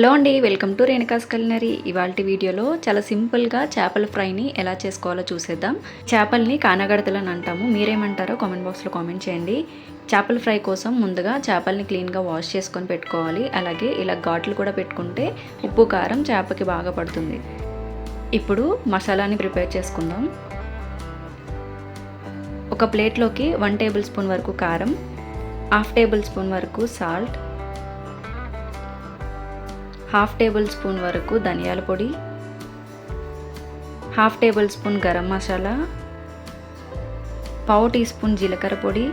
Hello అండి welcome to Renuka's culinary. ఇవాళ వీడియోలో చాలా సింపుల్గా చేపల ఫ్రైని ఎలా చేసుకోవాలో చూసేద్దాం. చేపల్ని కానగడతలని అంటాము. మీరేమంటారో కామెంట్ బాక్స్లో కామెంట్ చేయండి. చేపల ఫ్రై కోసం ముందుగా చేపల్ని క్లీన్గా వాష్ చేసుకొని పెట్టుకోవాలి. అలాగే ఇలా ఘాట్లు కూడా పెట్టుకుంటే ఉప్పు కారం చేపకి బాగా పడుతుంది. ఇప్పుడు మసాలాని ప్రిపేర్ చేసుకుందాం. ఒక ప్లేట్లోకి వన్ టేబుల్ స్పూన్ వరకు కారం హాఫ్ టేబుల్ స్పూన్ వరకు సాల్ట్ హాఫ్ టేబుల్ స్పూన్ వరకు ధనియాల పొడి half tablespoon garam masala పావు టీ స్పూన్ జీలకర్ర పొడి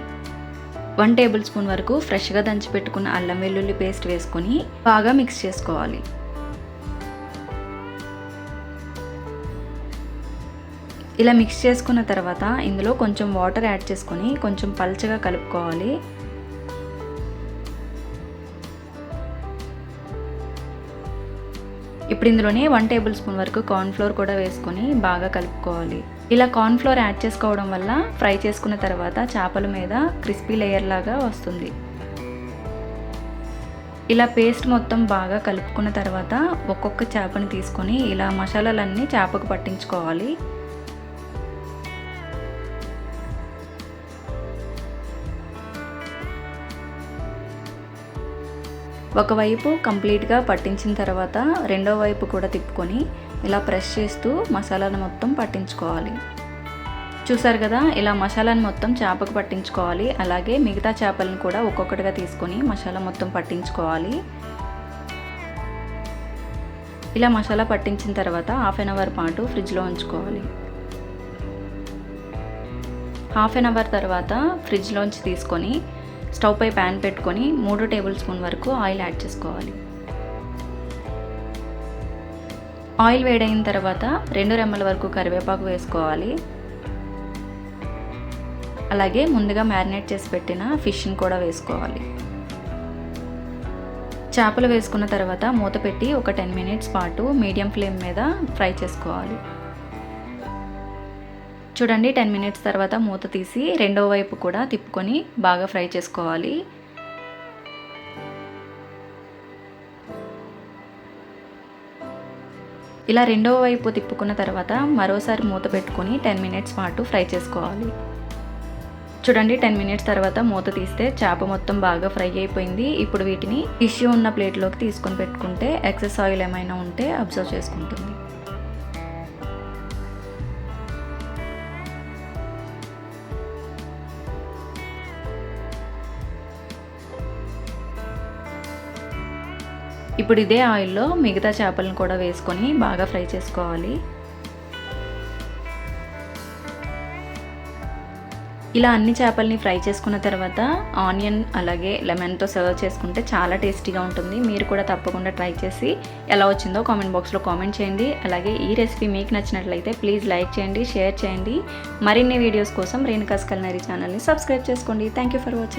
వన్ టేబుల్ స్పూన్ వరకు ఫ్రెష్గా దంచి పెట్టుకున్న అల్లం వెల్లుల్లి పేస్ట్ వేసుకొని బాగా మిక్స్ చేసుకోవాలి. ఇలా మిక్స్ చేసుకున్న తర్వాత ఇందులో కొంచెం వాటర్ యాడ్ చేసుకొని కొంచెం పల్చగా కలుపుకోవాలి. ఇప్పుడు ఇందులోనే వన్ టేబుల్ స్పూన్ వరకు కార్న్ఫ్లోర్ కూడా వేసుకొని బాగా కలుపుకోవాలి. ఇలా కార్న్ఫ్లోర్ యాడ్ చేసుకోవడం వల్ల ఫ్రై చేసుకున్న తర్వాత చేపల మీద క్రిస్పీ లేయర్ లాగా వస్తుంది. ఇలా పేస్ట్ మొత్తం బాగా కలుపుకున్న తర్వాత ఒక్కొక్క చేపని తీసుకొని ఇలా మసాలాలన్నీ చేపకు పట్టించుకోవాలి. ఒకవైపు కంప్లీట్గా పట్టించిన తర్వాత రెండో వైపు కూడా తిప్పుకొని ఇలా ప్రెస్ చేస్తూ మసాలాను మొత్తం పట్టించుకోవాలి. చూసారు కదా ఇలా మసాలాను మొత్తం చేపకు పట్టించుకోవాలి. అలాగే మిగతా చేపలను కూడా ఒక్కొక్కటిగా తీసుకొని మసాలా మొత్తం పట్టించుకోవాలి. ఇలా మసాలా పట్టించిన తర్వాత హాఫ్ అన్ అవర్ పాటు ఫ్రిడ్జ్లో ఉంచుకోవాలి. హాఫ్ అన్ అవర్ తర్వాత ఫ్రిడ్జ్లోంచి తీసుకొని స్టవ్ పై ప్యాన్ పెట్టుకొని మూడు టేబుల్ స్పూన్ వరకు ఆయిల్ యాడ్ చేసుకోవాలి. ఆయిల్ వేడైన తర్వాత రెండు రెమ్మల వరకు కరివేపాకు వేసుకోవాలి. అలాగే ముందుగా మ్యారినేట్ చేసి పెట్టిన ఫిష్ని కూడా వేసుకోవాలి. చేపలు వేసుకున్న తర్వాత మూత పెట్టి ఒక టెన్ మినిట్స్ పాటు మీడియం ఫ్లేమ్ మీద ఫ్రై చేసుకోవాలి. చూడండి టెన్ మినిట్స్ తర్వాత మూత తీసి రెండో వైపు కూడా తిప్పుకొని బాగా ఫ్రై చేసుకోవాలి. ఇలా రెండో వైపు తిప్పుకున్న తర్వాత మరోసారి మూత పెట్టుకొని టెన్ మినిట్స్ పాటు ఫ్రై చేసుకోవాలి. చూడండి టెన్ మినిట్స్ తర్వాత మూత తీస్తే చేప మొత్తం బాగా ఫ్రై అయిపోయింది. ఇప్పుడు వీటిని టిష్యూ ఉన్న ప్లేట్లోకి తీసుకొని పెట్టుకుంటే ఎక్సెస్ ఆయిల్ ఏమైనా ఉంటే అబ్జర్వ్ చేసుకుంటుంది. ఇప్పుడు ఇదే ఆయిల్లో మిగతా చేపలను కూడా వేసుకొని బాగా ఫ్రై చేసుకోవాలి. ఇలా అన్ని చేపల్ని ఫ్రై చేసుకున్న తర్వాత ఆనియన్ అలాగే లెమన్తో సర్వ్ చేసుకుంటే చాలా టేస్టీగా ఉంటుంది. మీరు కూడా తప్పకుండా ట్రై చేసి ఎలా వచ్చిందో కామెంట్ బాక్స్లో కామెంట్ చేయండి. అలాగే ఈ రెసిపీ మీకు నచ్చినట్లయితే ప్లీజ్ లైక్ చేయండి షేర్ చేయండి. మరిన్ని వీడియోస్ కోసం రేణుకాస్ కల్నరీ ఛానల్ని సబ్స్క్రైబ్ చేసుకోండి. Thank you for watching.